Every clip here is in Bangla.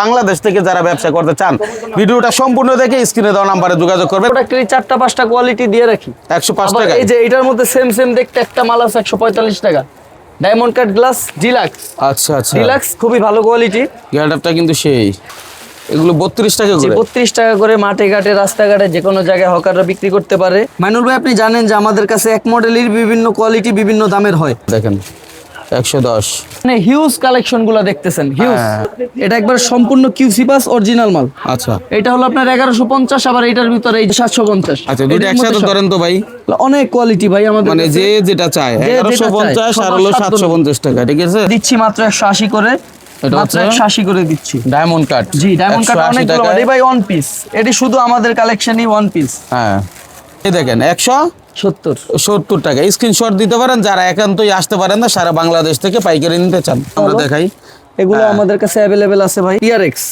বাংলাদেশ থেকে যারা ব্যবসা করতে চান ভিডিওটা সম্পূর্ণ দেখে স্ক্রিনে দেওয়া নাম্বারে যোগাযোগ করবেন। প্রোডাক্টের চারটা পাঁচটা কোয়ালিটি দিয়ে রাখি। একশো পাঁচ টাকা এই যে এটার মধ্যে সেম সেম দেখতে একটা মাল আছে একশো পঁয়তাল্লিশ টাকা। ডায়মন্ড কাট গ্লাস ডিলাক্স আচ্ছা আচ্ছা। ডিলাক্স খুবই ভালো কোয়ালিটি গেটআপটা কিন্তু সেই। এগুলো বত্রিশ টাকা করে। বত্রিশ টাকা করে মাঠে ঘাটে রাস্তাঘাটে যে কোনো জায়গায় হকাররা বিক্রি করতে পারে। মাইনুল ভাই আপনি জানেন যে আমাদের কাছে এক মডেলের বিভিন্ন কোয়ালিটি বিভিন্ন দামের হয়। দেখেন। একশো দশ। মানে হিউজ কালেকশনগুলো দেখতেছেন হিউজ হ্যাঁ। এটা একবার সম্পূর্ণ কিউসি পাস অরিজিনাল মাল। আচ্ছা। এটা হলো আপনার এগারোশো পঞ্চাশ আবার এটার ভিতরে এই সাতশো পঞ্চাশ। আচ্ছা দুটো একসাথে ধরেন তো ভাই। অনেক কোয়ালিটি ভাই আমাদের মানে যে যেটা চায় যে যেটা এগারোশো চায়, পঞ্চাশ আর হলো সবার সাতশো পঞ্চাশ টাকা ঠিক আছে? দিচ্ছি মাত্র একশো আশি করে। এটা মাত্র হচ্ছে? একশো আশি করে দিচ্ছি। ডায়মন্ড কাট জি ডায়মন্ড কাট অনেকগুলো ভাই। ওয়ান পিস এটি শুধু আমাদের কালেকশনই ওয়ান পিস হ্যাঁ। এই দেখেন একশো সত্তর। সত্তর টাকা। স্ক্রিনশট দিতে পারেন যারা একান্তই আসতে পারেন না সারা বাংলাদেশ থেকে পাইকারি নিতে চান। আমরা দেখাই। এগুলো হ্যাঁ। আমাদের কাছে অ্যাভেলেবেল আছে ভাই। টিআরএক্স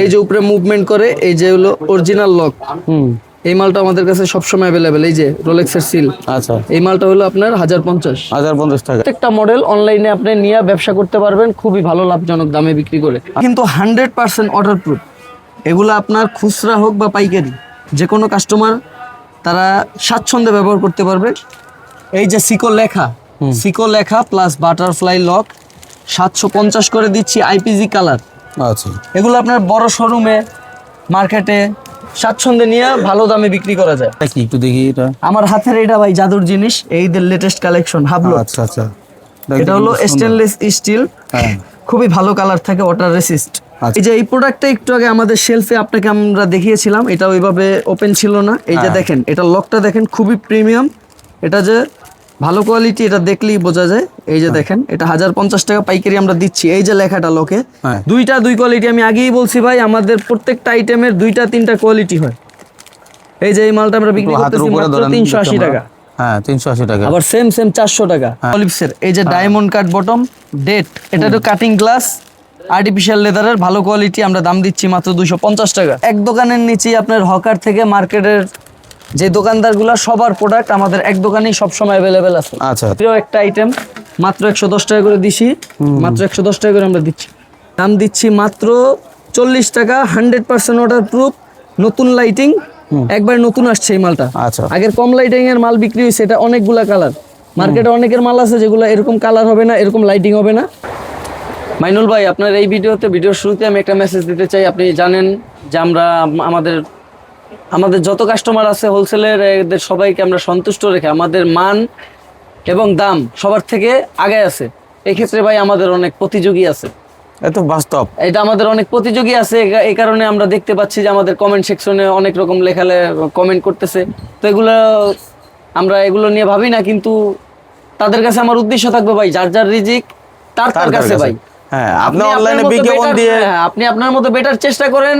এই যে উপরে মুভমেন্ট করে এই যে হলো অরিজিনাল লক হুম। এই মালটা আমাদের কাছে সবসময় অ্যাভেলেবেল এই যে রোলেক্সের সিল আচ্ছা। এই মালটা হলো আপনার হাজার পঞ্চাশ। হাজার পঞ্চাশ টাকা। প্রত্যেকটা মডেল অনলাইনে আপনি নিয়ে ব্যবসা করতে পারবেন খুবই ভালো লাভজনক দামে বিক্রি করে। কিন্তু হান্ড্রেড পার্সেন্ট অর্ডার প্রুফ এগুলো আপনার খুচরা হোক বা পাইকারি যে কোনো কাস্টমার তারা স্বাচ্ছন্দ্যে ব্যবহার করতে পারবে। এই যে সিকো লেখা সিকো লেখা প্লাস বাটারফ্লাই লক সাতশো পঞ্চাশ করে দিচ্ছি আইপিজি কালার আচ্ছা। এগুলো আপনার বড় শোরুমে মার্কেটে স্বাচ্ছন্দ্যে নিয়ে ভালো দামে বিক্রি করা যায়। কি? একটু দেখি এটা। আমার হাতের এটা ভাই জাদুর জিনিস এইদের লেটেস্ট কালেকশন হাবলো আচ্ছা আচ্ছা। এটা হলো স্টেনলেস স্টিল হ্যাঁ। খুবই ভালো কালার থাকে ওয়াটার রেসিস্ট। এই যে এই প্রোডাক্টটা একটু আগে আমাদের শেলফে আপনাকে আমরা দেখিয়েছিলাম এটা ওইভাবে ওপেন ছিল না। এই যে হ্যাঁ। দেখেন এটা লকটা দেখেন খুবই প্রিমিয়াম এটা যে ভালো কোয়ালিটি এটা দেখলেই বোঝা যায়। এই যে দেখেন এটা হাজার পঞ্চাশ টাকা পাইকারি আমরা দিচ্ছি। এই যে লেখাটা লকে হ্যাঁ। দুইটা দুই কোয়ালিটি আমি আগেই বলছি ভাই আমাদের প্রত্যেকটা আইটেমের দুইটা তিনটা কোয়ালিটি হয়। এই যে এই মালটা আমরা বিক্রি করতেছি মাত্র তিনশো আশি টাকা। হ্যাঁ তিনশো আশি টাকা। আবার সেম সেম চারশো টাকা। এই যে ডায়মন্ড কাট বটম ডেট এটা তো কাটিং গ্লাস আর্টিফিশিয়াল লেদারের ভালো কোয়ালিটি আমরা দাম দিচ্ছি মাত্র দুশো পঞ্চাশ টাকা। এক দোকানের নিচেই আপনার হকার থেকে মার্কেটের যে দোকানদারগুলো সবার প্রোডাক্ট আমাদের এক দোকানেই সবসময় অ্যাভেলেবেল আছে। আচ্ছা। প্রিয় একটা আইটেম মাত্র একশো দশ টাকা করে দিছি। মাত্র একশো দশ টাকা করে আমরা দিচ্ছি। দাম দিচ্ছি মাত্র চল্লিশ টাকা হান্ড্রেড পার্সেন্ট ওয়াটার প্রুফ নতুন লাইটিং একবার নতুন আসছে এই মালটা। আচ্ছা। আগের কম লাইটিং এর মাল বিক্রি হয়েছে এটা অনেকগুলা কালার মার্কেটে অনেকের মাল আছে যেগুলো এরকম কালার হবে না এরকম লাইটিং হবে না। মাইনুল ভাই আপনার এই ভিডিওতে ভিডিওর শুরুতে আমি একটা মেসেজ দিতে চাই। আপনি জানেন যে আমরা আমাদের আমাদের যত কাস্টমার আছে হোলসেলের এদের সবাইকে আমরা সন্তুষ্ট রেখে আমাদের মান এবং দাম সবার থেকে আগে আছে। এই ক্ষেত্রে ভাই আমাদের অনেক প্রতিযোগী আছে। এত বাস্তব। এটা আমাদের অনেক প্রতিযোগী আছে। এই কারণে আমরা দেখতে পাচ্ছি যে আমাদের কমেন্ট সেকশনে অনেক রকম লেখালে কমেন্ট করতেছে। তো এগুলো আমরা এগুলো নিয়ে ভাবি না কিন্তু তাদের কাছে আমার উদ্দেশ্য থাকবে ভাই যার যার রিজিক তার তার কাছে। ভাই। হ্যাঁ আপনি অনলাইনে বিজ্ঞাপন দিয়ে হ্যাঁ, আপনি আপনার মতো বেটার চেষ্টা করেন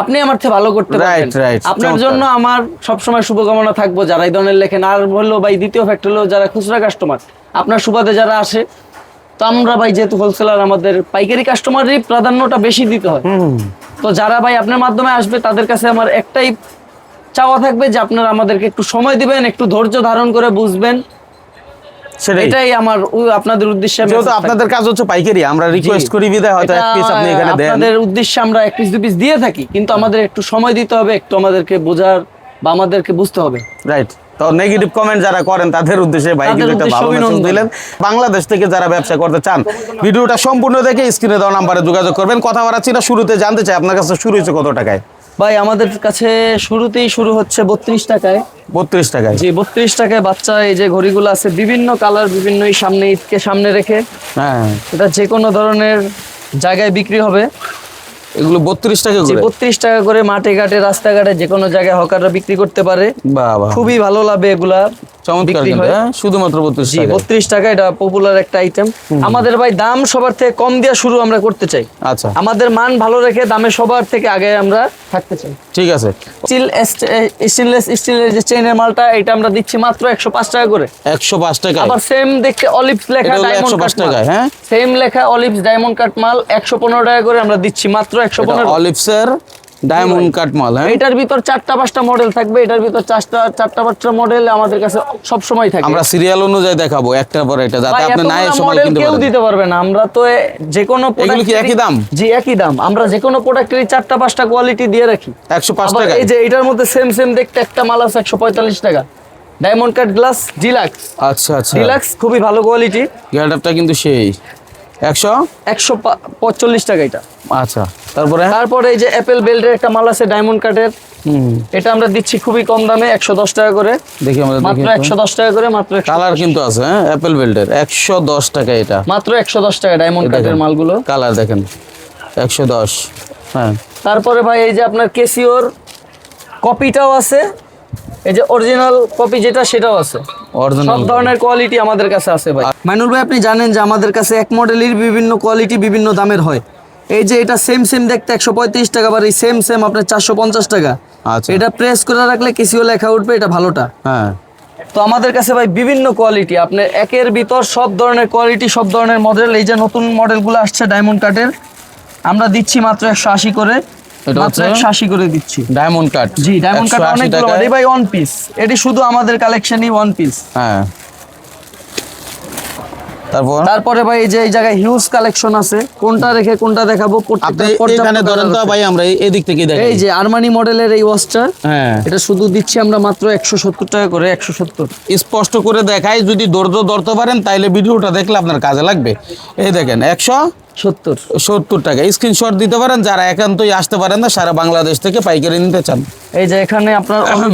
আপনি আমার থেকে ভালো করতে right, আপনার জন্য আমার সবসময় শুভকামনা থাকব যারা এই ধরনের লেখেন। আর হলো ভাই দ্বিতীয় ফ্যাক্ট হলো যারা খুচরা কাস্টমার আপনার সুবাদে যারা আসে তো আমরা ভাই যেহেতু হোলসেলার আমাদের পাইকারি কাস্টমারই প্রাধান্যটা বেশি দিতে হয়। তো যারা ভাই আপনার মাধ্যমে আসবে তাদের কাছে আমার একটাই চাওয়া থাকবে যে আপনারা আমাদেরকে একটু সময় দিবেন একটু ধৈর্য ধারণ করে বুঝবেন। সেটাই। আমার আপনাদের উদ্দেশ্যে যেহেতু আপনাদের কাজ হচ্ছে পাইকারি আমরা রিকোয়েস্ট করি বিদায় হয়তো এক পিস আপনি এখানে দেন। আপনাদের উদ্দেশ্যে আমরা এক পিস দু পিস দিয়ে থাকি কিন্তু আমাদের একটু সময় দিতে হবে একটু আমাদেরকে বোঝার বা আমাদেরকে বুঝতে হবে। রাইট তো নেগেটিভ কমেন্ট যারা করেন তাদের উদ্দেশ্যে ভাই কিন্তু একটা ভালো মেসেজ দিলেন। বাংলাদেশ থেকে যারা ব্যবসা করতে চান ভিডিওটা সম্পূর্ণ দেখে স্ক্রিনে দেওয়া নাম্বারে যোগাযোগ করবেন। কথা বাড়াচ্ছি না শুরুতে জানতে চাই আপনার কাছে শুরু হয়েছে কত টাকায়? ভাই আমাদের কাছে শুরুতেই শুরু হচ্ছে বত্রিশ টাকায়। বত্রিশ টাকায়। যে বত্রিশ টাকায় বাচ্চা এই যে ঘড়িগুলো আছে বিভিন্ন কালার বিভিন্ন সামনে ঈদকে সামনে রেখে। হ্যাঁ। এটা যে কোনো ধরনের জায়গায় বিক্রি হবে। এগুলো বত্রিশ টাকা করে? বত্রিশ টাকা করে মাঠে ঘাটে রাস্তাঘাটে যে কোনো জায়গায় হকাররা বিক্রি করতে পারে। খুবই ভালো লাভে এগুলা চমৎকার হয়। শুধুমাত্র বত্রিশ টাকা বত্রিশ টাকা এটা পপুলার একটা আইটেম আমাদের ভাই দাম সবার থেকে কম দেওয়া শুরু আমরা করতে চাই। আচ্ছা। আমাদের মান ভালো রেখে দামে সবার থেকে আগে আমরা থাকতে চাই। ঠিক আছে। স্টিল স্টেনলেস স্টিলের যে চেনের মালটা এটা আমরা দিচ্ছি মাত্র একশো পাঁচ টাকা করে। একশো পাঁচ টাকা আবার সেম দেখতে অলিভস লেখা ডায়মন্ড কাট টাকায়, হ্যাঁ? সেম লেখা অলিভস ডায়মন্ড কাট মাল একশো পনেরো টাকা করে আমরা দিচ্ছি মাত্র একশো পনেরো। অলিভসের ডায়মন্ড কাট মাল হ্যাঁ? এটার ভিতর চারটা পাঁচটা মডেল থাকবে এটার ভিতর চারটা চারটা পাঁচটা মডেল আমাদের কাছে সব সময় থাকে। আমরা সিরিয়াল অনুযায়ী দেখাবো একটার পর এটা যাতে আপনি না সময় কিনতে পারেন। দিতে পারবে না। আমরা তো যে কোনো এগুলো কি একই দাম? জি একই দাম। আমরা যে কোনো প্রোডাক্টেরই চারটা পাঁচটা কোয়ালিটি দিয়ে রাখি। একশো পাঁচ আবার টাকা এই যে এটার মধ্যে সেম সেম দেখতে একটা মাল আছে একশো পঁয়তাল্লিশ টাকা। ডায়মন্ড কাট গ্লাস ডিলাক্স আচ্ছা আচ্ছা। ডিলাক্স খুবই ভালো কোয়ালিটি গেটআপটা কিন্তু সেই। একশো? একশো পঁয়তাল্লিশ টাকা এটা। আচ্ছা তারপরে? তারপরে এই যে অ্যাপেল বেল্টের একটা মাল আছে ডায়মন্ড কাটের এটা আমরা দিচ্ছি খুবই কম দামে একশো দশ টাকা করে। দেখি আমরা মাত্র একশো দশ টাকা করে মাত্র কালার কিন্তু আছে হ্যাঁ? অ্যাপেল বেল্টের একশো দশ টাকা এটা। মাত্র একশো দশ টাকা ডায়মন্ড কাটের মালগুলো। কালার দেখেন একশো দশ। হ্যাঁ। তারপরে ভাই এই যে আপনার কেসিওর কপিটাও আছে। এই যে অরিজিনাল কপি যেটা সেটাও আছে। অরিজিনাল সব ধরনের কোয়ালিটি আমাদের কাছে আছে ভাই। মাইনুল ভাই আপনি জানেন যে আমাদের কাছে এক মডেলের বিভিন্ন কোয়ালিটি বিভিন্ন দামের হয়। এই যে এটা সেম সেম দেখতে একশো পঁয়ত্রিশ টাকা বা এই সেম সেম আপনার চারশো পঞ্চাশ টাকা। আচ্ছা। এটা প্রেস করে রাখলে কেসিও লেখা উঠবে এটা ভালোটা। হ্যাঁ। তো আমাদের কাছে ভাই বিভিন্ন কোয়ালিটি আপনার একের ভিতর সব ধরনের কোয়ালিটি সব ধরনের মডেল এই যে নতুন মডেলগুলো আসছে ডায়মন্ড কাটের আমরা দিচ্ছি মাত্র একশো আশি করে। এটা মাত্র হচ্ছে? একশো আশি করে দিচ্ছি। ডায়মন্ড কাট জি ডায়মন্ড কাট অনেকগুলো টাকা এই ভাই ওয়ান পিস এটি শুধু আমাদের কালেকশনই ওয়ান পিস হ্যাঁ। তারপর? তারপরে ভাই এই যে এই জায়গায় হিউজ কালেকশন আছে। কোনটা রেখে কোনটা দেখাবো? আপনি প্রত্যেকটা পর্যাপ্ত এখানে ধরেন তো ভাই আমরা এই- এদিক থেকে দেখি। এই যে আরমানি মডেলের এই ওয়াচটা হ্যাঁ। এটা শুধু দিচ্ছি আমরা মাত্র একশো সত্তর টাকা করে একশো সত্তর। স্পষ্ট করে দেখাই যদি ধৈর্য ধরতে পারেন তাইলে ভিডিওটা দেখলে আপনার কাজে লাগবে। এই দেখেন একশো সত্তর। সত্তর টাকা। স্ক্রিনশট দিতে পারেন যারা একান্তই আসতে পারেন না সারা বাংলাদেশ থেকে পাইকারি নিতে চান। এই যে এখানে আপনার অনেক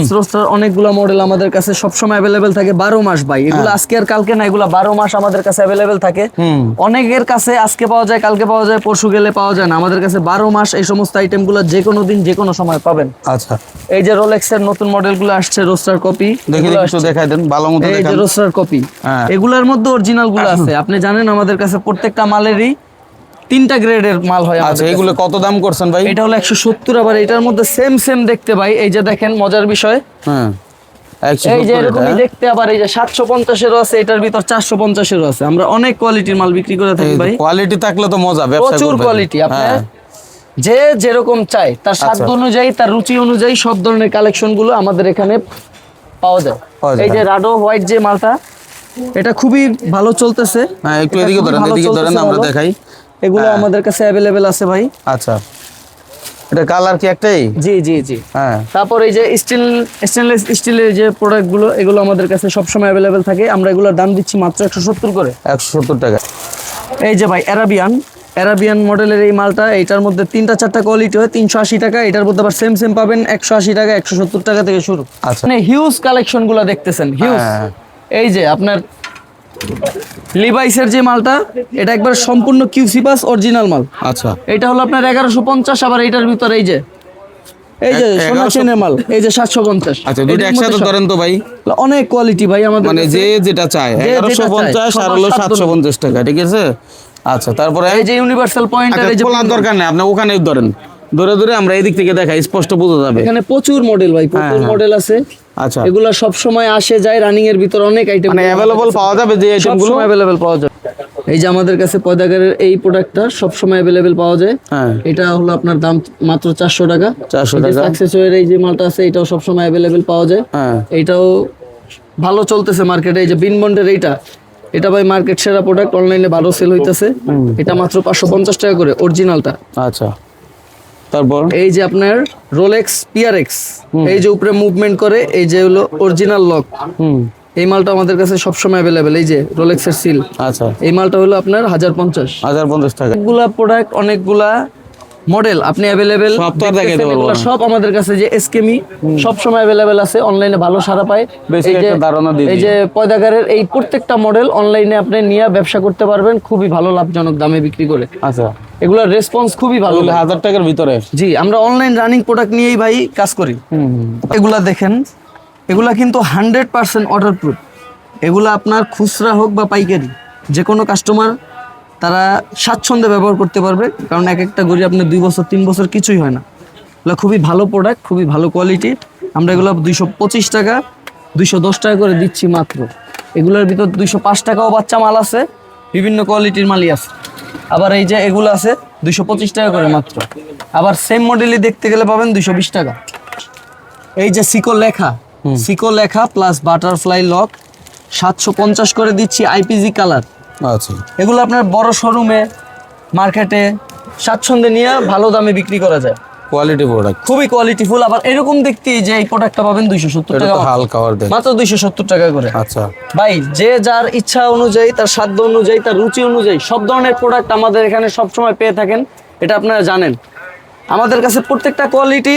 অনেকগুলো মডেল আমাদের কাছে সবসময় অ্যাভেলেবেল থাকে বারো মাস ভাই। এগুলো আজকে আর কালকে না এগুলো বারো মাস আমাদের কাছে অ্যাভেলেবেল থাকে। অনেকের কাছে আজকে পাওয়া যায় কালকে পাওয়া যায় পরশু গেলে পাওয়া যায় না। আমাদের কাছে বারো মাস এই সমস্ত আইটেমগুলো যে কোনো দিন যে কোনো সময় পাবেন। আচ্ছা। এই যে রোলেক্সের নতুন মডেলগুলো আসছে রোস্টার কপি দেখি দেখি দেখাই দেন ভালো মতো এই যে রোস্টার কপি হ্যাঁ। এগুলোর মধ্যে অরিজিনালগুলো আছে। আপনি জানেন আমাদের কাছে প্রত্যেকটা মালেরই তিনটা গ্রেডের মাল হয় আচ্ছা এগুলো কত দাম করছেন ভাই? এটা হলো একশো সত্তর আবার এটার মধ্যে সেম সেম দেখতে ভাই। এই যে দেখেন মজার বিষয়। হ্যাঁ এই যে এরকমই? দেখতে আবার এই যে সাতশো পঞ্চাশেরও আছে এটার ভিতর চারশো পঞ্চাশেরও আছে। আমরা অনেক কোয়ালিটির মাল বিক্রি করে থাকি ভাই। কোয়ালিটি থাকলে তো মজা ব্যবসা প্রচুর কোয়ালিটি আপনার হ্যাঁ। যে যেরকম চাই তার সাধ্য আচ্ছা। অনুযায়ী তার রুচি অনুযায়ী সব ধরনের কালেকশনগুলো আমাদের এখানে পাওয়া যায়। এই যে। রাডো হোয়াইট যে মালটা এটা খুবই ভালো চলতেছে। হ্যাঁ একটু এদিকে ধরেন এদিকে ধরেন আমরা দেখাই। এগুলো হ্যাঁ। আমাদের কাছে অ্যাভেলেবেল আছে ভাই। আচ্ছা। এটা কালার কি একটাই? জি জি জি। হ্যাঁ। তারপর এই যে স্টিল স্টেনলেস স্টিলের যে প্রোডাক্টগুলো এগুলো আমাদের কাছে সবসময় অ্যাভেলেবেল থাকে। আমরা এগুলোর দাম দিচ্ছি মাত্র একশো সত্তর করে। একশো সত্তর টাকা। এই যে ভাই অ্যারাবিয়ান অ্যারাবিয়ান মডেলের এই মালটা এটার মধ্যে তিনটা চারটা কোয়ালিটি হয় তিনশো আশি টাকা। এটার মধ্যে আবার সেম সেম পাবেন একশো আশি টাকা একশো সত্তর টাকা থেকে শুরু। আচ্ছা। মানে হিউজ কালেকশনগুলো দেখতেছেন হিউজ হ্যাঁ। এই যে আপনার লিভাইসের যে মালটা এটা একবার সম্পূর্ণ কিউসি পাস অরিজিনাল মাল। আচ্ছা। এটা হলো আপনার এগারোশো পঞ্চাশ আবার এইটার ভিতর এই যে এই যে সোনা চেনের মাল এই যে সাতশো পঞ্চাশ। আচ্ছা দুইটা একসাথে ধরেন তো ভাই। অনেক কোয়ালিটি ভাই আমাদের মানে যে যেটা চায় যে যেটা এগারোশো চায়, পঞ্চাশ আর হলো সাধ্য সাতশো পঞ্চাশ টাকা ঠিক আছে? আচ্ছা তারপরে এই যে ইউনিভার্সাল পয়েন্টের আচ্ছা, এই যে খোলার দরকার নেই আপনি ওখানেই ধরেন। ধরে ধরে আমরা এদিক থেকে দেখাই স্পষ্ট বোঝা যাবে। এখানে প্রচুর মডেল ভাই প্রচুর হ্যাঁ। মডেল আছে। আচ্ছা। এগুলা সব সময় আসে যায় রানিং এর ভিতর অনেক আইটেম মানে অ্যাভেলেবল পাওয়া যাবে যে সব আইটেমগুলো সময় অ্যাভেলেবেল পাওয়া যায়। এই যে আমাদের কাছে পয়দাগারের এই প্রোডাক্টটা সব সময় অ্যাভেলেবেল পাওয়া যায়। হ্যাঁ। এটা হলো আপনার দাম মাত্র চারশো টাকা। 400 টাকা। সাকসেসওয়ের এই যে মালটা আছে এটাও সব সময় অ্যাভেলেবেল পাওয়া যায়। হ্যাঁ। এইটাও ভালো চলতেছে মার্কেটে এই যে বিন বন্ডের এইটা এটা ভাই মার্কেট সেরা প্রোডাক্ট অনলাইনে ভালো সেল হইতেছে। এটা মাত্র পাঁচশো পঞ্চাশ টাকা করে অরিজিনালটা আচ্ছা। তারপর? এই যে আপনার রোলেক্স পিয়ারেক্স এই যে উপরে মুভমেন্ট করে এই যে হলো অরিজিনাল লক হুম। এই মালটা আমাদের কাছে সবসময় অ্যাভেলেবেল এই যে রোলেক্সের সিল আচ্ছা। এই মালটা হলো আপনার হাজার পঞ্চাশ। হাজার পঞ্চাশ টাকা। অনেকগুলা প্রোডাক্ট অনেকগুলা মডেল আপনি অ্যাভেলেবেল সব তো আর দেখাইতে পারব সব আমাদের কাছে যে এসকেমি সব সময় অ্যাভেলেবেল আছে অনলাইনে ভালো সারা পায়। এই যে- একটা ধারণা দিয়ে এই যে পয়দাগারের এই প্রত্যেকটা মডেল অনলাইনে আপনি নিয়ে ব্যবসা করতে পারবেন খুবই ভালো লাভজনক দামে বিক্রি করে। আচ্ছা। এগুলোর রেসপন্স খুবই ভালো হাজার টাকার ভিতরে। জি আমরা অনলাইন রানিং প্রোডাক্ট নিয়েই ভাই কাজ করি। এগুলা দেখেন এগুলা কিন্তু হান্ড্রেড পার্সেন্ট অর্ডার প্রুফ এগুলা আপনার খুচরা হোক বা পাইকারি যে কোনো কাস্টমার তারা স্বাচ্ছন্দ্যে ব্যবহার করতে পারবে কারণ এক একটা গড়ি আপনার দুই বছর তিন বছর কিছুই হয় না। এগুলো খুবই ভালো প্রোডাক্ট খুবই ভালো কোয়ালিটি আমরা এগুলো দুইশো পঁচিশ টাকা দুইশো দশ টাকা করে দিচ্ছি মাত্র। এগুলোর ভিতর দুইশো পাঁচ টাকাও বাচ্চা মাল আছে বিভিন্ন কোয়ালিটির মালই আছে। আবার এই যে এগুলো আছে দুইশো পঁচিশ টাকা করে মাত্র। আবার সেম মডেলই দেখতে গেলে পাবেন দুইশো বিশ টাকা। এই যে সিকো লেখা সিকো লেখা প্লাস বাটারফ্লাই লক সাতশো পঞ্চাশ করে দিচ্ছি আইপিজি কালার আচ্ছা। এগুলো আপনার বড় শোরুমে মার্কেটে স্বাচ্ছন্দ্যে নিয়ে ভালো দামে বিক্রি করা যায়। কোয়ালিটি প্রোডাক্ট খুবই কোয়ালিটিফুল আবার এরকম দেখতে যে এই প্রোডাক্টটা পাবেন দুইশো সত্তর টাকা। হালকা মাত্র দুইশো সত্তর টাকা করে। আচ্ছা। ভাই যে যার ইচ্ছা অনুযায়ী তার সাধ্য অনুযায়ী তার রুচি অনুযায়ী সব ধরনের প্রোডাক্ট আমাদের এখানে সব সময় পেয়ে থাকেন এটা আপনারা জানেন। আমাদের কাছে প্রত্যেকটা কোয়ালিটি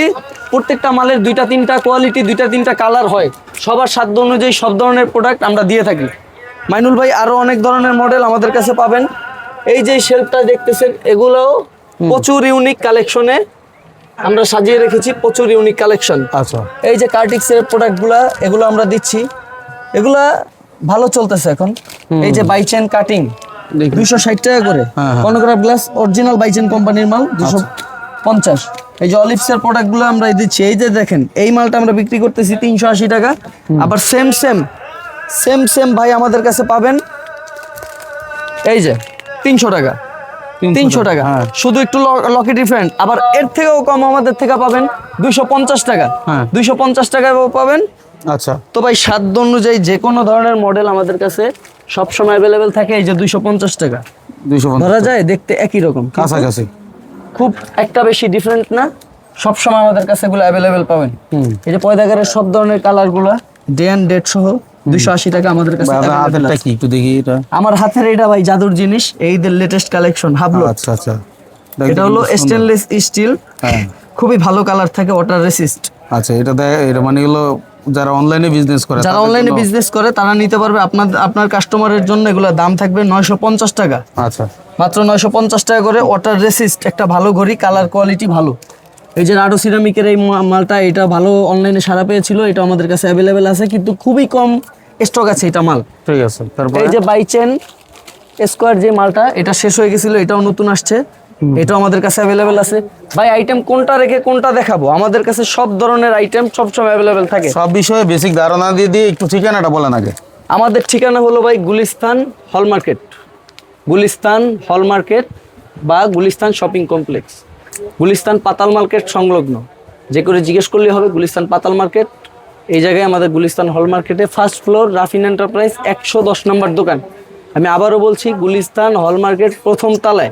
প্রত্যেকটা মালের দুইটা তিনটা কোয়ালিটি দুইটা তিনটা কালার হয়। সবার সাধ্য অনুযায়ী সব ধরনের প্রোডাক্ট আমরা দিয়ে থাকি। মাইনুল ভাই আরও অনেক ধরনের মডেল আমাদের কাছে পাবেন। এই যে শেলফটা দেখতেছেন এগুলোও প্রচুর ইউনিক কালেকশনে আমরা সাজিয়ে রেখেছি প্রচুর ইউনিক কালেকশন আচ্ছা। এই যে কার্টিক্সের প্রোডাক্টগুলা এগুলো আমরা দিচ্ছি। এগুলা ভালো চলতেছে এখন। এই যে বাইচেন কাটিং। দুইশো ষাট টাকা করে। হ্যাঁ। গ্লাস অরিজিনাল বাইচেন কোম্পানির মাল দুশো পঞ্চাশ। এই যে অলিভসের প্রোডাক্টগুলো আমরা দিচ্ছি। এই যে দেখেন এই মালটা আমরা বিক্রি করতেছি তিনশো আশি টাকা। আবার সেম সেম সেম সেম ভাই আমাদের কাছে পাবেন। এই যে তিনশো টাকা। তিনশো টাকা হ্যাঁ। শুধু একটু লকি ডিফারেন্ট আবার এর থেকেও কম আমাদের থেকে পাবেন দুইশো পঞ্চাশ টাকা। হ্যাঁ। দুইশো পঞ্চাশ টাকায় পাবেন। আচ্ছা। তো ভাই সাধ্য অনুযায়ী যে কোনো ধরনের মডেল আমাদের কাছে সবসময় অ্যাভেলেবেল থাকে এই যে দুইশো পঞ্চাশ টাকা। দুইশো ধরা যায় দেখতে একই রকম কাছাকাছি। খুব একটা বেশি ডিফারেন্ট না। সবসময় আমাদের কাছে এগুলো অ্যাভেলেবেল পাবেন। এই যে পয়দাগারের সব ধরনের কালারগুলো ডে অ্যান্ড ডেট সহ। দুইশো আশি টাকা আমাদের কাছে হাতেরটা কি একটু দেখি এটা? আমার হাতের এটা ভাই জাদুর জিনিস এইদের লেটেস্ট কালেকশন হাবলো। আচ্ছা আচ্ছা। এটা হলো স্টেনলেস স্টিল হ্যাঁ। খুবই ভালো কালার থাকে ওয়াটার রেসিস্ট আচ্ছা এটা দেখ এটা মানে হলো যারা অনলাইনে বিজনেস করে যারা অনলাইনে বিজনেস করে তারা নিতে পারবে আপনার আপনার কাস্টমারের জন্য এগুলো দাম থাকবে নয়শো পঞ্চাশ টাকা। আচ্ছা। মাত্র নয়শো পঞ্চাশ টাকা করে ওয়াটার রেসিস্ট একটা ভালো ঘড়ি কালার কোয়ালিটি ভালো। এই যে রাডো সিরামিকের এই মালটা এটা ভালো অনলাইনে সারা পেয়েছিল এটা আমাদের কাছে অ্যাভেলেবেল আছে কিন্তু খুবই কম স্টক আছে এটা মাল। ঠিক আছে তারপর? এই যে বাইচেন স্কোয়ার যে মালটা এটা শেষ হয়ে গেছিল এটাও নতুন আসছে। এটাও আমাদের কাছে অ্যাভেলেবেল আছে। ভাই আইটেম কোনটা রেখে কোনটা দেখাবো? আমাদের কাছে সব ধরনের আইটেম সব সবসময় অ্যাভেলেবেল থাকে। সব বিষয়ে বেসিক ধারণা দিয়ে দিয়ে একটু ঠিকানাটা বলেন আগে। আমাদের ঠিকানা হলো ভাই Gulistan hall market Gulistan hall market বা গুলিস্তান শপিং কমপ্লেক্স গুলিস্তান পাতাল মার্কেট সংলগ্ন। যে করে জিজ্ঞেস করলে হবে গুলিস্তান পাতাল মার্কেট। এই জায়গায় আমাদের গুলিস্তান হল মার্কেটে ফার্স্ট ফ্লোর রাফিন এন্টারপ্রাইজ একশো দশ নম্বর দোকান। আমি আবারও বলছি গুলিস্তান হল মার্কেট প্রথম তালায়।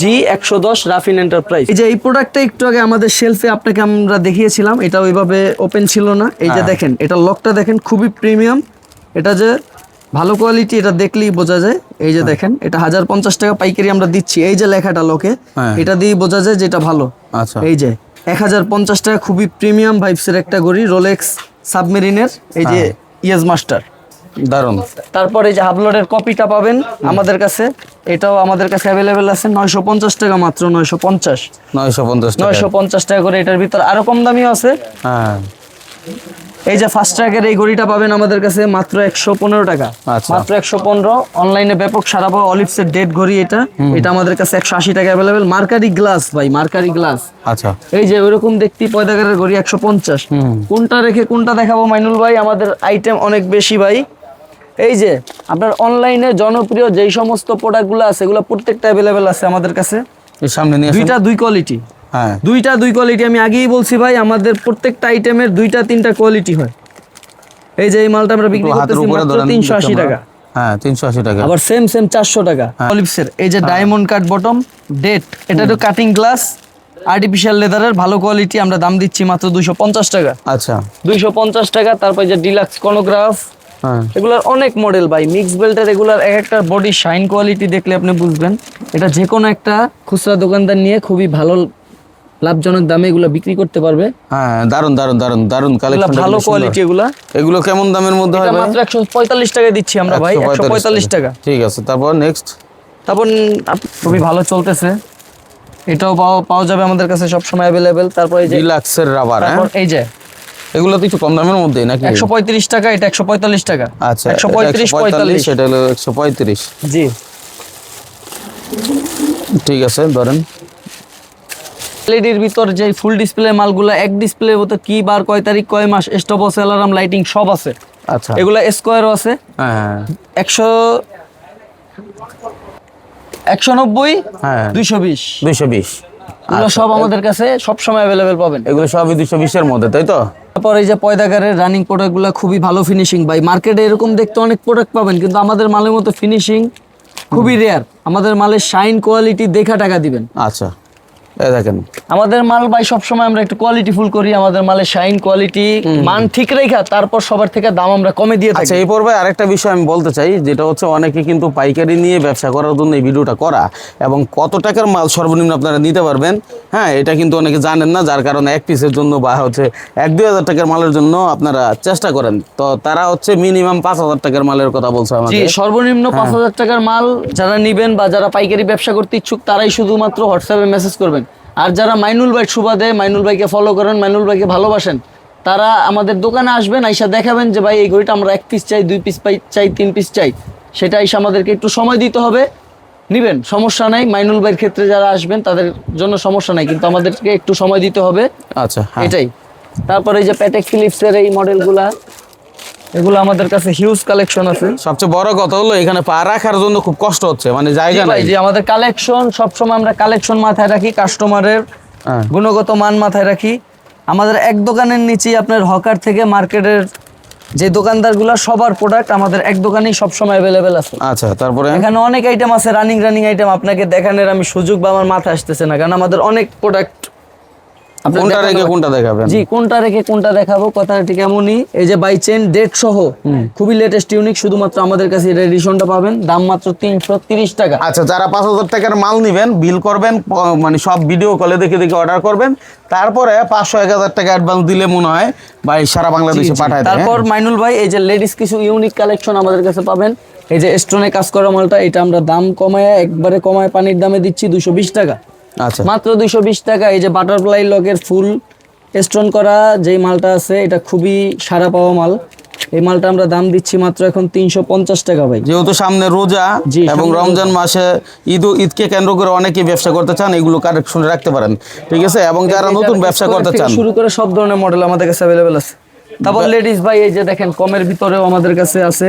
জি একশো দশ রাফিন এন্টারপ্রাইজ এই যে এই প্রোডাক্টটা একটু আগে আমাদের শেলফে আপনাকে আমরা দেখিয়েছিলাম এটা ওইভাবে ওপেন ছিল না। এই যে হ্যাঁ। দেখেন এটা লকটা দেখেন খুবই প্রিমিয়াম এটা যে ভালো কোয়ালিটি এটা দেখলেই বোঝা যায়। এই যে দেখেন এটা হাজার পঞ্চাশ টাকা পাইকারি আমরা দিচ্ছি। এই যে লেখাটা লকে হ্যাঁ। এটা দিয়েই বোঝা যায় যেটা ভালো। আচ্ছা। এই যে এক হাজার পঞ্চাশ টাকা খুবই প্রিমিয়াম ভাইবসের একটা ঘড়ি রোলেক্স সাবমেরিনের এই যে হ্যাঁ। ইয়েস মাস্টার দারুণ। তারপরে যে হাবলোডের কপিটা পাবেন আমাদের কাছে। এটাও আমাদের কাছে অ্যাভেলেবেল আছে নয়শো পঞ্চাশ টাকা মাত্র নয়শো পঞ্চাশ। নয়শো পঞ্চাশ নয়শো পঞ্চাশ টাকা করে এটার ভিতর আরও কম দামিও আছে। হ্যাঁ। এই যে ফার্স্ট ট্র্যাকের এই ঘড়িটা পাবেন আমাদের কাছে মাত্র একশো পনেরো টাকা। আচ্ছা। মাত্র একশো পনেরো। অনলাইনে ব্যাপক সারা পাওয়া অলিভসের ডেট ঘড়ি এটা। এটা আমাদের কাছে একশো আশি টাকা অ্যাভেলেবেল মার্কারি গ্লাস ভাই মার্কারি গ্লাস আচ্ছা। এই যে ওইরকম দেখতে পয়দাগারের ঘড়ি একশো পঞ্চাশ। কোনটা রেখে কোনটা দেখাবো মাইনুল ভাই? আমাদের আইটেম অনেক বেশি ভাই। এই যে আপনার অনলাইনে জনপ্রিয় যেই সমস্ত প্রোডাক্টগুলো আছে এগুলো প্রত্যেকটা অ্যাভেলেবেল আছে আমাদের কাছে। সামনে। দুইটা দুই কোয়ালিটি হ্যাঁ। দুইটা দুই কোয়ালিটি আমি আগেই বলছি ভাই আমাদের প্রত্যেকটা আইটেমের দুইটা তিনটা কোয়ালিটি হয়। এই যে এই মালটা আমরা বিক্রি করতেছি মাত্র ধরেন তিনশো আশি ক্যামেরা। টাকা। হ্যাঁ তিনশো আশি টাকা। আবার সেম সেম চারশো টাকা। অলিভসের এই যে ডায়মন্ড কাট বটম ডেট এটা তো কাটিং গ্লাস আর্টিফিশিয়াল লেদারের ভালো কোয়ালিটি আমরা দাম দিচ্ছি মাত্র দুইশো পঞ্চাশ টাকা। আচ্ছা। দুইশো পঞ্চাশ টাকা তারপর যে ডিলাক্স কোনোগ্রাফ হ্যাঁ। এগুলোর অনেক মডেল ভাই। মিক্স বেল্টের এগুলার এক একটা বডি শাইন কোয়ালিটি দেখলে আপনি বুঝবেন। এটা যে কোনো একটা খুচরা দোকানদার নিয়ে খুবই ভালো লাভজনক দামে এগুলো বিক্রি করতে পারবে। হ্যাঁ দারুণ দারুণ দারুণ দারুণ কালেকশন ভালো কোয়ালিটি এগুলা। এগুলো কেমন দামের মধ্যে হবে মাত্র একশো পঁয়তাল্লিশ টাকা দিচ্ছি আমরা ভাই একশো পঁয়তাল্লিশ টাকা। ঠিক আছে তারপর নেক্সট তারপর খুবই ভালো চলতেছে। এটাও পাওয়া যাবে আমাদের কাছে সবসময় অ্যাভেলেবেল তারপর এই যে ডিলাক্সের রাবার হ্যাঁ? তারপর এই যে এগুলো তো একটু কম দামের মধ্যেই নাকি? একশো পঁয়ত্রিশ টাকা এটা একশো পঁয়তাল্লিশ টাকা। আচ্ছা একশো পঁয়ত্রিশ পঁয়তাল্লিশ। এটা হলো একশো পঁয়ত্রিশ। জি। ঠিক আছে ধরেন। এলইডির ভিতর যে ফুল ডিসপ্লে মালগুলো এক ডিসপ্লে মতো কি বার কয় তারিখ কয় মাস স্টপ আছে অ্যালার্ম লাইটিং সব আছে। আচ্ছা। এগুলো স্কোয়ারও আছে। হ্যাঁ একশো একশো নব্বই হ্যাঁ দুইশো বিশ। দুইশো বিশ। এগুলো সব আমাদের কাছে সব সময় অ্যাভেলেবেল পাবেন। এগুলো সবই দুইশো বিশের মধ্যে তাই তো? তারপর এই যে পয়দাগারের রানিং প্রোডাক্টগুলো খুবই ভালো ফিনিশিং ভাই মার্কেটে এরকম দেখতে অনেক প্রোডাক্ট পাবেন কিন্তু আমাদের মালের মতো ফিনিশিং খুবই রেয়ার আমাদের মালের শাইন কোয়ালিটি দেখা টাকা দিবেন। আচ্ছা। দেখেন। আমাদের মাল ভাই সবসময় আমরা একটু কোয়ালিটি ফুল করি আমাদের মালের শাইন কোয়ালিটি মান ঠিক রেখা তারপর সবার থেকে দাম আমরা কমে দিয়ে থাকি। আচ্ছা এই পর্বে আরেকটা বিষয় আমি বলতে চাই যেটা হচ্ছে অনেকে কিন্তু পাইকারি নিয়ে ব্যবসা করার জন্য এই ভিডিওটা করা এবং কত টাকার মাল সর্বনিম্ন আপনারা নিতে পারবেন হ্যাঁ এটা কিন্তু অনেকে জানেন না যার কারণে এক পিসের জন্য বা হচ্ছে এক দুই হাজার টাকার মালের জন্য আপনারা চেষ্টা করেন। তো তারা হচ্ছে মিনিমাম পাঁচ হাজার টাকার মালের কথা বলছে আমাদের। সর্বনিম্ন পাঁচ হাজার টাকার মাল যারা নিবেন বা যারা পাইকারি ব্যবসা করতে ইচ্ছুক তারাই শুধুমাত্র হোয়াটসঅ্যাপে মেসেজ করবেন। আর যারা মাইনুল ভাই সুবাদে মাইনুল ভাইকে ফলো করেন মাইনুল ভাইকে ভালোবাসেন তারা আমাদের দোকানে আসবেন আইসা দেখাবেন যে ভাই এই ঘড়িটা আমরা এক পিস চাই দুই পিস পাই চাই তিন পিস চাই। সেটা এসে আমাদেরকে একটু সময় দিতে হবে। নিবেন সমস্যা নাই। মাইনুল ভাইয়ের ক্ষেত্রে যারা আসবেন তাদের জন্য সমস্যা নাই কিন্তু আমাদেরকে একটু সময় দিতে হবে। আচ্ছা হ্যাঁ। এটাই। তারপরে এই যে প্যাটেক ফিলিপসের এই মডেলগুলা এগুলো আমাদের কাছে হিউজ কালেকশন আছে। সবচেয়ে বড় কথা হলো এখানে পা রাখার জন্য খুব কষ্ট হচ্ছে মানে জায়গা নাই। যে আমাদের কালেকশন সবসময় আমরা কালেকশন মাথায় রাখি কাস্টমারের হ্যাঁ। গুণগত মান মাথায় রাখি। আমাদের এক দোকানের নিচেই আপনার হকার থেকে মার্কেটের যে দোকানদারগুলো সবার প্রোডাক্ট আমাদের এক দোকানেই সবসময় অ্যাভেলেবেল আছে। আচ্ছা তারপরে? এখানে অনেক আইটেম আছে রানিং রানিং আইটেম আপনাকে দেখানোর আমি সুযোগ বা আমার মাথায় আসতেছে না কারণ আমাদের অনেক প্রোডাক্ট কোনটা রেখে কোনটা দেখাবেন? জি কোনটা রেখে কোনটা দেখাবো? কথাটা ঠিক এমনই এই যে বাই চেন ডেট সহ খুবই লেটেস্ট ইউনিক শুধুমাত্র আমাদের কাছে এর এডিশনটা পাবেন। দাম মাত্র তিনশো তিরিশ টাকা। আচ্ছা যারা পাঁচ হাজার টাকার মাল নিবেন বিল করবেন মানে সব ভিডিও কলে দেখে দেখে অর্ডার করবেন। তারপরে পাঁচশো এক হাজার টাকা অ্যাডভান্স দিলে মনে হয় ভাই সারা বাংলাদেশে পাঠায় দেয় তারপর মাইনুল ভাই এই যে লেডিস কিছু ইউনিক কালেকশন আমাদের কাছে পাবেন। এই যে স্টোনে কাজ করা মালটা এটা আমরা দাম কমায় একবারে কমায় পানির দামে দিচ্ছি দুশো বিশ টাকা। হ্যাঁ? আচ্ছা। মাত্র দুইশো বিশ টাকা এই যে বাটারফ্লাই লকের ফুল স্টোন করা যেই মালটা আছে এটা খুবই সারা পাওয়া মাল। এই মালটা আমরা দাম দিচ্ছি মাত্র এখন তিনশো পঞ্চাশ টাকা ভাই। যেহেতু সামনে রোজা এবং রমজান মাসে ঈদ ঈদকে কেন্দ্র করে অনেকে ব্যবসা করতে চান এগুলো কারেকশনে রাখতে পারেন। ঠিক আছে? এবং যারা নতুন ব্যবসা করতে চান। শুরু করে সব ধরনের মডেল আমাদের কাছে অ্যাভেলেবেল আছে। তারপর লেডিস ভাই এই যে দেখেন কমের ভিতরেও আমাদের কাছে আছে।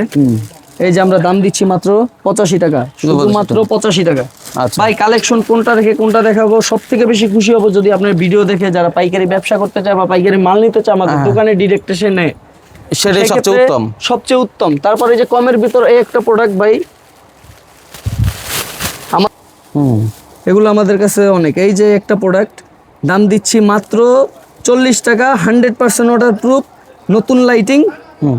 এই যে আমরা দাম দিচ্ছি মাত্র পঁচাশি টাকা শুধুমাত্র পঁচাশি টাকা। আচ্ছা। ভাই কালেকশন কোনটা রেখে কোনটা দেখাবো? সব থেকে বেশি খুশি হব যদি আপনার ভিডিও দেখে যারা পাইকারি ব্যবসা করতে চায় বা পাইকারি মাল নিতে চায় আমাদের দোকানে ডিরেক্ট এসে নেয়। সেটাই সবচেয়ে উত্তম। সবচেয়ে উত্তম। তারপরে এই যে কমের ভিতর এই একটা প্রোডাক্ট ভাই আমার এগুলো আমাদের কাছে অনেক। এই যে একটা প্রোডাক্ট দাম দিচ্ছি মাত্র চল্লিশ টাকা হান্ড্রেড পার্সেন্ট ওয়াটার প্রুফ নতুন লাইটিং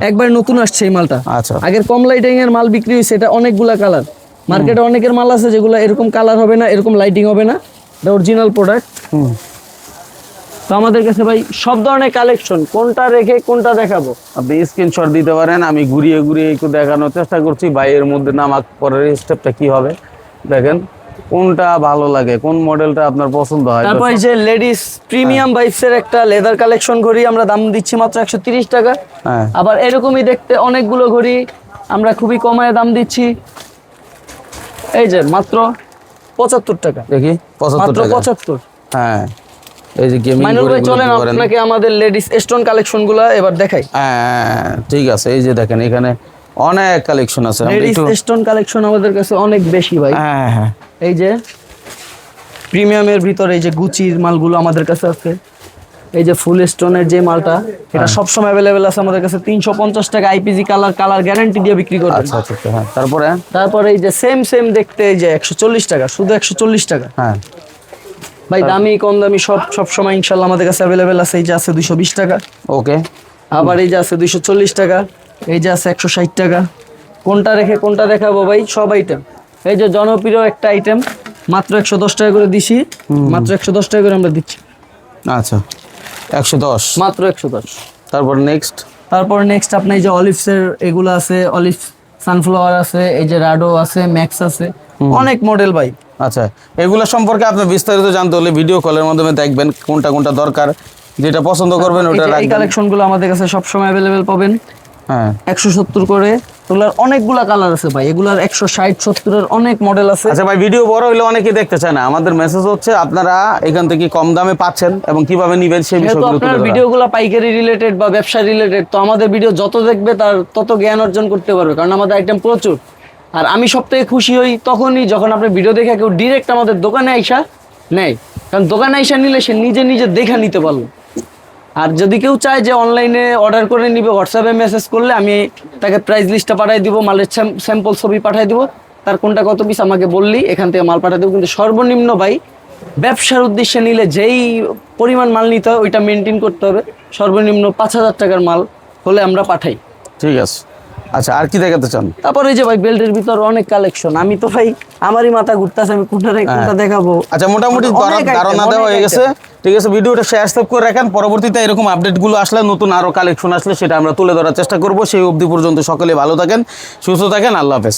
একবার নতুন আসছে এই মালটা। আচ্ছা। আগের কম লাইটিং এর মাল বিক্রি হয়েছে এটা অনেকগুলা কালার মার্কেটে অনেকের মাল আছে যেগুলো এরকম কালার হবে না এরকম লাইটিং হবে না। এটা অরিজিনাল প্রোডাক্ট হুম। তো আমাদের কাছে ভাই সব ধরনের কালেকশন কোনটা রেখে কোনটা দেখাবো? আপনি স্ক্রিনশট দিতে পারেন আমি ঘুরিয়ে ঘুরিয়ে একটু দেখানোর চেষ্টা করছি ভাই এর মধ্যে নামাক পরের স্টেপটা কি হবে। দেখেন কোনটা ভালো লাগে? কোন মডেলটা আপনার পছন্দ হয়? তারপর এই যে লেডিস প্রিমিয়াম বাইকসের একটা লেদার কালেকশন ঘড়ি আমরা দাম দিচ্ছি মাত্র একশো তিরিশ টাকা। হ্যাঁ। আবার এরকমই দেখতে অনেকগুলো ঘড়ি আমরা খুবই কমায় দাম দিচ্ছি। এই যে মাত্র পঁচাত্তর টাকা। দেখি পঁচাত্তর মাত্র টাকা। পঁচাত্তর। হ্যাঁ। এই যে গেমিং ভাই চলেন আপনাকে আমাদের লেডিস স্টোন কালেকশনগুলা এবার দেখাই। হ্যাঁ ঠিক আছে এই যে দেখেন এখানে অনেক কালেকশন আছে। লেডিস স্টোন কালেকশন আমাদের কাছে অনেক বেশি ভাই। হ্যাঁ হ্যাঁ। এই যে প্রিমিয়ামের ভিতরে এই যে গুচির মালগুলো আমাদের কাছে আছে। এই যে ফুল স্টোনের যে মালটা এটা হ্যাঁ। সবসময় অ্যাভেলেবেল আছে আমাদের কাছে। তিনশো পঞ্চাশ টাকা আইপিজি কালার কালার গ্যারান্টি দিয়ে বিক্রি করবেন। আচ্ছা আচ্ছা আচ্ছা, হ্যাঁ। তারপরে? তারপরে এই যে সেম সেম দেখতে এই যে একশো চল্লিশ টাকা শুধু একশো চল্লিশ টাকা। হ্যাঁ। ভাই দামি কম দামি সব সব সময় ইনশাল্লাহ আমাদের কাছে অ্যাভেলেবেল আছে। এই যে আছে দুইশো বিশ টাকা। ওকে। আবার এই যে আছে দুইশো চল্লিশ টাকা। এই যে আছে একশো ষাট টাকা। কোনটা রেখে কোনটা দেখাবো ভাই? সব আইটেম এই যে জনপ্রিয় একটা আইটেম মাত্র একশো দশ টাকা করে দিছি। মাত্র একশো দশ টাকা করে আমরা দিচ্ছি। আচ্ছা একশো দশ। মাত্র একশো দশ। তারপর নেক্সট তারপর নেক্সট আপনার এই যে অলিভসের এগুলো আছে অলিভ সানফ্লাওয়ার আছে এই যে রাডো আছে ম্যাক্স আছে। অনেক মডেল ভাই। আচ্ছা এগুলো সম্পর্কে আপনি বিস্তারিত জানতে হলে ভিডিও কলের মাধ্যমে দেখবেন কোনটা কোনটা দরকার যেটা পছন্দ করবেন ওটা এই কালেকশনগুলো আমাদের কাছে সবসময় অ্যাভেলেবেল পাবেন। হ্যাঁ। একশো সত্তর করে। এগুলার অনেকগুলা কালার আছে ভাই। এগুলার একশো ষাট সত্তরের অনেক মডেল আছে। আচ্ছা ভাই ভিডিও বড় হইলে অনেকেই দেখতে চায় না। আমাদের মেসেজ হচ্ছে আপনারা এখান থেকে কম দামে পাচ্ছেন এবং কীভাবে নিবেন সেই বিষয়গুলো আপনার। ভিডিওগুলো পাইকারি রিলেটেড বা ব্যবসা রিলেটেড তো আমাদের ভিডিও যত দেখবে তার তত জ্ঞান অর্জন করতে পারবে কারণ আমাদের আইটেম প্রচুর। আর আমি সবথেকে খুশি হই তখনই যখন আপনি ভিডিও দেখে কেউ ডিরেক্ট আমাদের দোকানে আইসা নেয়। কারণ দোকানে আইসা নিলে সে নিজে নিজে দেখে নিতে পারল। আর যদি কেউ চায় যে অনলাইনে অর্ডার করে নিবে হোয়াটসঅ্যাপে মেসেজ করলে আমি তাকে প্রাইস লিস্টটা পাঠিয়ে দিব মালের স্যাম্পল ছবি পাঠিয়ে দিব। তার কোনটা কত পিস আমাকে বললি এখান থেকে মাল পাঠিয়ে দেবো। কিন্তু সর্বনিম্ন ভাই ব্যবসার উদ্দেশ্যে নিলে যেই পরিমাণ মাল নিতে হয় ওইটা মেনটেন করতে হবে। সর্বনিম্ন পাঁচ হাজার টাকার মাল হলে আমরা পাঠাই। ঠিক আছে। আচ্ছা আর কি দেখাতে চান? তারপরে এই যে ভাই বেল্টের ভিতর অনেক কালেকশন আমি তো ভাই আমারই মাথা ঘুরতেছে আমি কোনটা কোনটা দেখাবো। আচ্ছা মোটামুটি ধারণা- দেওয়া হয়ে গেছে। ঠিক আছে, ভিডিওটা শেয়ার সেভ করে রাখেন। পরবর্তীতে এরকম আপডেটগুলো আসলে, নতুন আরও কালেকশন আসলে সেটা আমরা তুলে ধরার চেষ্টা করব। সেই অবধি পর্যন্ত সকলে ভালো থাকেন, সুস্থ থাকেন। আল্লাহ হাফেজ।